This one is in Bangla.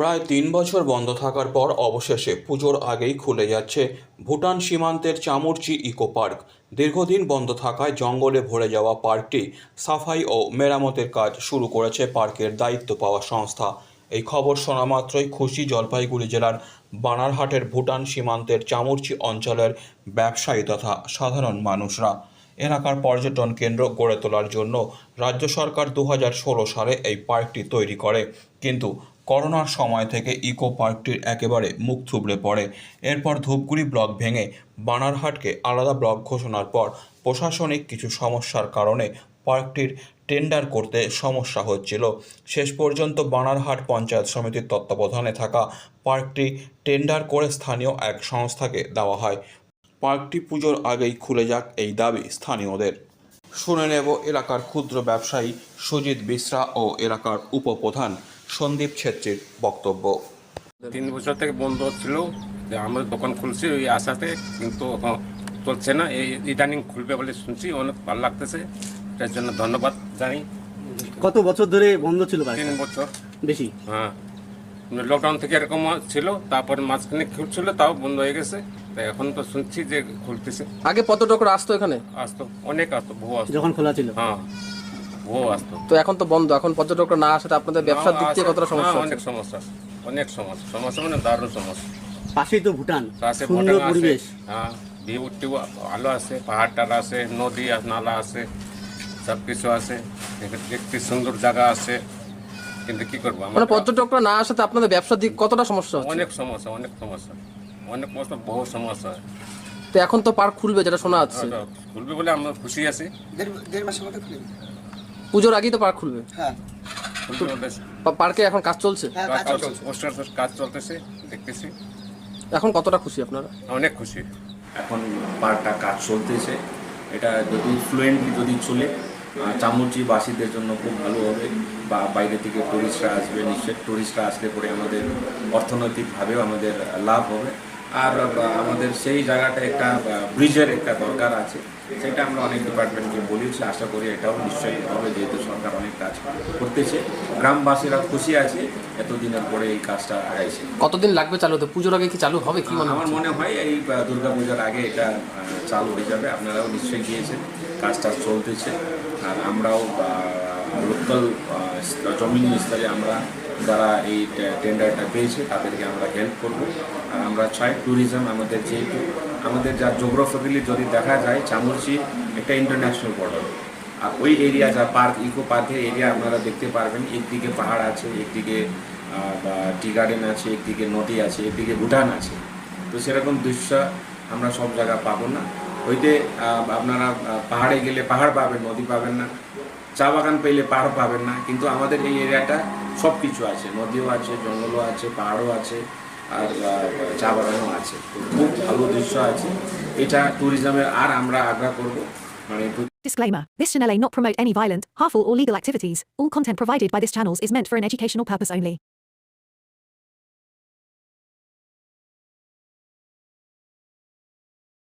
প্রায় তিন বছর বন্ধ থাকার পর অবশেষে পুজোর আগেই খুলে যাচ্ছে ভুটান সীমান্তের চামুরচি ইকো পার্ক। দীর্ঘদিন বন্ধ থাকায় জঙ্গলে ভরে যাওয়া পার্কটি সাফাই ও মেরামতের কাজ শুরু করেছে পার্কের দায়িত্ব পাওয়া সংস্থা। এই খবর শোনা মাত্রই খুশি জলপাইগুড়ি জেলার বানারহাটের ভুটান সীমান্তের চামুরচি অঞ্চলের ব্যবসায়ী তথা সাধারণ মানুষরা। এলাকার পর্যটন কেন্দ্র গড়ে তোলার জন্য রাজ্য সরকার দু হাজার ষোলো সালে এই পার্কটি তৈরি করে। কিন্তু করোনার সময় থেকে ইকো পার্কটির একেবারে মুখ থুবড়ে পড়ে। এরপর ধূপগুড়ি ব্লক ভেঙে বানারহাটকে আলাদা ব্লক ঘোষণার পর প্রশাসনিক কিছু সমস্যার কারণে পার্কটির টেন্ডার করতে সমস্যা হচ্ছিল। শেষ পর্যন্ত বানারহাট পঞ্চায়েত সমিতির তত্ত্বাবধানে থাকা পার্কটি টেন্ডার করে স্থানীয় এক সংস্থাকে দেওয়া হয়। পার্কটি পুজোর আগেই খুলে যাক এই দাবি স্থানীয়দের। শুনে নেব এলাকার ক্ষুদ্র ব্যবসায়ী সুজিত বিশ্রা ও এলাকার উপপ্রধান সন্দীপ ছেত্রীর বক্তব্য। তিন বছর থেকে বন্ধ ছিল যে আমাদের দোকান খুলছি ওই আশাতে কিন্তু চলছে না। এই ইদানিং খুলবে বলে শুনছি অনেক ভালো লাগতেছে। এটার জন্য ধন্যবাদ জানি। কত বছর ধরে বন্ধ ছিল তিন বছর। বেশি? হ্যাঁ। লকডাউন থেকে এরকম ছিল তারপরে মাঝখানে খুলছিল তাও বন্ধ হয়ে গেছে। তাই এখন তো শুনছি যে খুলতেছে। আগে পর্যটকরা আসতো এখানে? আসতো অনেক আসতো বহু আসতো। যখন খোলা ছিল? হ্যাঁ। আসতো তো এখন তো বন্ধ এখন পর্যটকরা না আসাতে আপনাদের ব্যবসার দিক থেকে কতটা সমস্যা হ্যাঁ, অনেক সমস্যা অনেক সমস্যা। সমস্যা মানে দারুণ সমস্যা। পাশেই তো ভুটান পাশে সুন্দর আছে। পরিবেশ। হ্যাঁ ভিউ টিউ ভালো আছে পাহাড় টাড় আছে নদী নালা আছে সব কিছু আছে দেখতে সুন্দর জায়গা আছে। কিন্তু কি করব মানে পর্যটকরা না আসাতে আপনাদের ব্যবসার দিক কতটা সমস্যা অনেক সমস্যা অনেক সমস্যা। অনেক সমস্যা বহু সমস্যা। তো এখন তো পার্ক খুলবে যেটা শোনা যাচ্ছে। ওটা খুলবে বলে আমরা খুশি আছি। দেড় মাসের মধ্যে খুলে দিবে। পুজোর আগেই তো পার্ক খুলবে। হ্যাঁ। পার্কে এখন কাজ চলছে? হ্যাঁ কাজ পোস্টার চলতেছে দেখতেছি। এখন কতটা খুশি আপনারা? অনেক খুশি। এখন পার্কটা কাজ চলতেছে। এটা যদি ফ্লুয়েন্টলি যদি চলে চামুচি বাসীদের জন্য খুব ভালো হবে। বা বাইরে থেকে টুরিস্টরা আসবে নিশ্চয় টুরিস্টরা আসলে পরে আমাদের অর্থনৈতিকভাবেও আমাদের লাভ হবে। আর আমাদের সেই জায়গাটা একটা ব্রিজের একটা দরকার আছে। সেটা আমরা অনেক ডিপার্টমেন্টকে বলেছি আশা করি এটাও নিশ্চয়ই হবে যেহেতু সরকার অনেক কাজ করতেছে। গ্রামবাসীরা খুশি আছে এতদিনের পরে এই কাজটা আগাইছে। কতদিন লাগবে চালু হতে? পুজোর আগে কি চালু হবে? কি আমার মনে হয় এই আহ, দুর্গাপূজার আগে এটা চালু হয়ে যাবে। আপনারাও নিশ্চয়ই গিয়েছেন কাজটা চলতেছে। আর আমরাও লোকাল জমিনি স্তরে আমরা যারা এই টেন্ডারটা পেয়েছে তাদেরকে আমরা হেল্প করব। আর আমরা চাই ট্যুরিজম আমাদের যেহেতু, আমাদের যা জিওগ্রাফিক্যালি যদি দেখা যায় চামুরচি একটা ইন্টারন্যাশনাল বর্ডার আর ওই এরিয়া যা পার্ক ইকো পার্কের এরিয়া আপনারা দেখতে পারবেন, একদিকে পাহাড় আছে, একদিকে টি গার্ডেন আছে, একদিকে নদী আছে, একদিকে ভুটান আছে। তো সেরকম দৃশ্য আমরা সব জায়গা পাবো না। ওইতে আপনারা পাহাড়ে গেলে পাহাড় পাবেন নদী পাবেন না চা বাগান পেলে পাহাড় পাবেন না কিন্তু আমাদের এই এরিয়াটা সব কিছু আছে নদীও আছে জঙ্গলও আছে পাহাড়ও আছে আর চা বাগানও আছে খুব ভালো দৃশ্য আছে এটা ট্যুরিজমের আর আমরা আগ্রহ করব মানে Disclaimer This channel may not promote any violent, harmful, or legal activities. All content provided by this channel is meant for an educational purpose only.